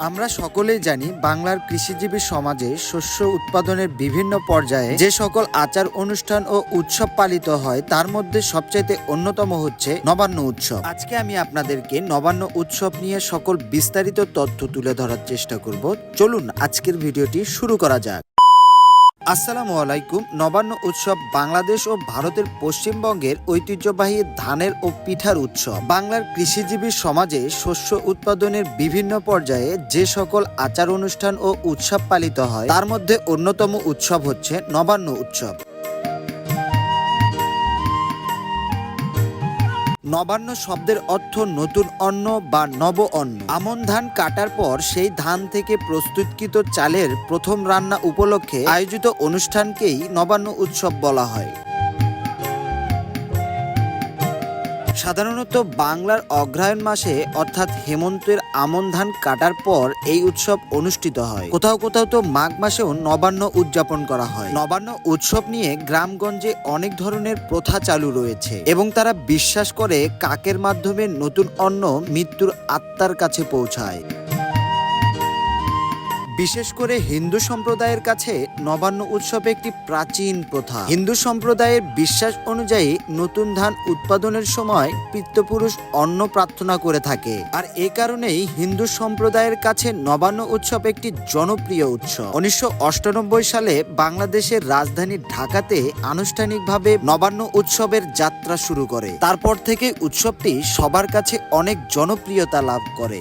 আমরা সকলেই জানি বাংলার কৃষিজীবী সমাজে শস্য উৎপাদনের বিভিন্ন পর্যায়ে যে সকল আচার অনুষ্ঠান ও উৎসব পালিত হয়, তার মধ্যে সবচাইতে অন্যতম হচ্ছে নবান্ন উৎসব। আজকে আমি আপনাদেরকে নবান্ন উৎসব নিয়ে সকল বিস্তারিত তথ্য তুলে ধরার চেষ্টা করব। চলুন আজকের ভিডিওটি শুরু করা যাক। আসসালামু আলাইকুম। নবান্ন উৎসব বাংলাদেশ ও ভারতের পশ্চিমবঙ্গের ঐতিহ্যবাহী ধানের ও পিঠার উৎসব। বাংলার কৃষিজীবী সমাজে শস্য উৎপাদনের বিভিন্ন পর্যায়ে যে সকল আচার অনুষ্ঠান ও উৎসব পালিত হয়, তার মধ্যে অন্যতম উৎসব হচ্ছে নবান্ন উৎসব। নবান্ন শব্দের অর্থ নতুন অন্ন বা নব অন্ন। আমন ধান কাটার পর সেই ধান থেকে প্রস্তুতকৃত চালের প্রথম রান্না উপলক্ষে আয়োজিত অনুষ্ঠানকেই নবান্ন উৎসব বলা হয়। সাধারণত বাংলার অগ্রহায়ণ মাসে, অর্থাৎ হেমন্তের আমন ধান কাটার পর এই উৎসব অনুষ্ঠিত হয়। কোথাও কোথাও তো মাঘ মাসেও নবান্ন উদযাপন করা হয়। নবান্ন উৎসব নিয়ে গ্রামগঞ্জে অনেক ধরনের প্রথা চালু রয়েছে এবং তারা বিশ্বাস করে কাকের মাধ্যমে নতুন অন্ন মৃত্যুর আত্মার কাছে পৌঁছায়। বিশেষ করে হিন্দু সম্প্রদায়ের কাছে নবান্ন উৎসব একটি প্রাচীন প্রথা। হিন্দু সম্প্রদায়ের বিশ্বাস অনুযায়ী নতুন ধান উৎপাদনের সময় পিতৃপুরুষ অন্ন প্রার্থনা করে থাকে। আর এ কারণেই হিন্দু সম্প্রদায়ের কাছে নবান্ন উৎসব একটি জনপ্রিয় উৎসব। উনিশশো সালে বাংলাদেশের রাজধানী ঢাকাতে আনুষ্ঠানিকভাবে নবান্ন উৎসবের যাত্রা শুরু করে। তারপর থেকে উৎসবটি সবার কাছে অনেক জনপ্রিয়তা লাভ করে।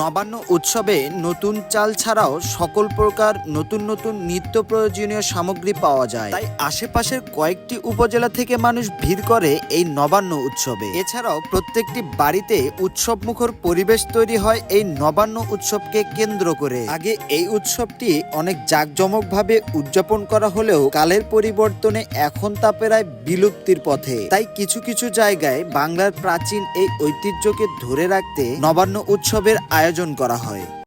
নবান্ন উৎসবে নতুন চাল ছাড়াও সকল প্রকার নতুন নতুন নিত্য প্রয়োজনীয় সামগ্রী পাওয়া যায়। তাই আশেপাশের কয়েকটি উপজেলা থেকে মানুষ ভিড় করে এই নবান্ন উৎসবে। এছাড়াও প্রত্যেকটি বাড়িতে উৎসব মুখর পরিবেশ তৈরি হয় এই নবান্ন উৎসবকে কেন্দ্র করে। আগে এই উৎসবটি অনেক জাঁকজমকভাবে উদযাপন করা হলেও কালের পরিবর্তনে এখন তা প্রায় বিলুপ্তির পথে। তাই কিছু কিছু জায়গায় বাংলার প্রাচীন এই ঐতিহ্যকে ধরে রাখতে নবান্ন উৎসবের আয়োজন করা হয়।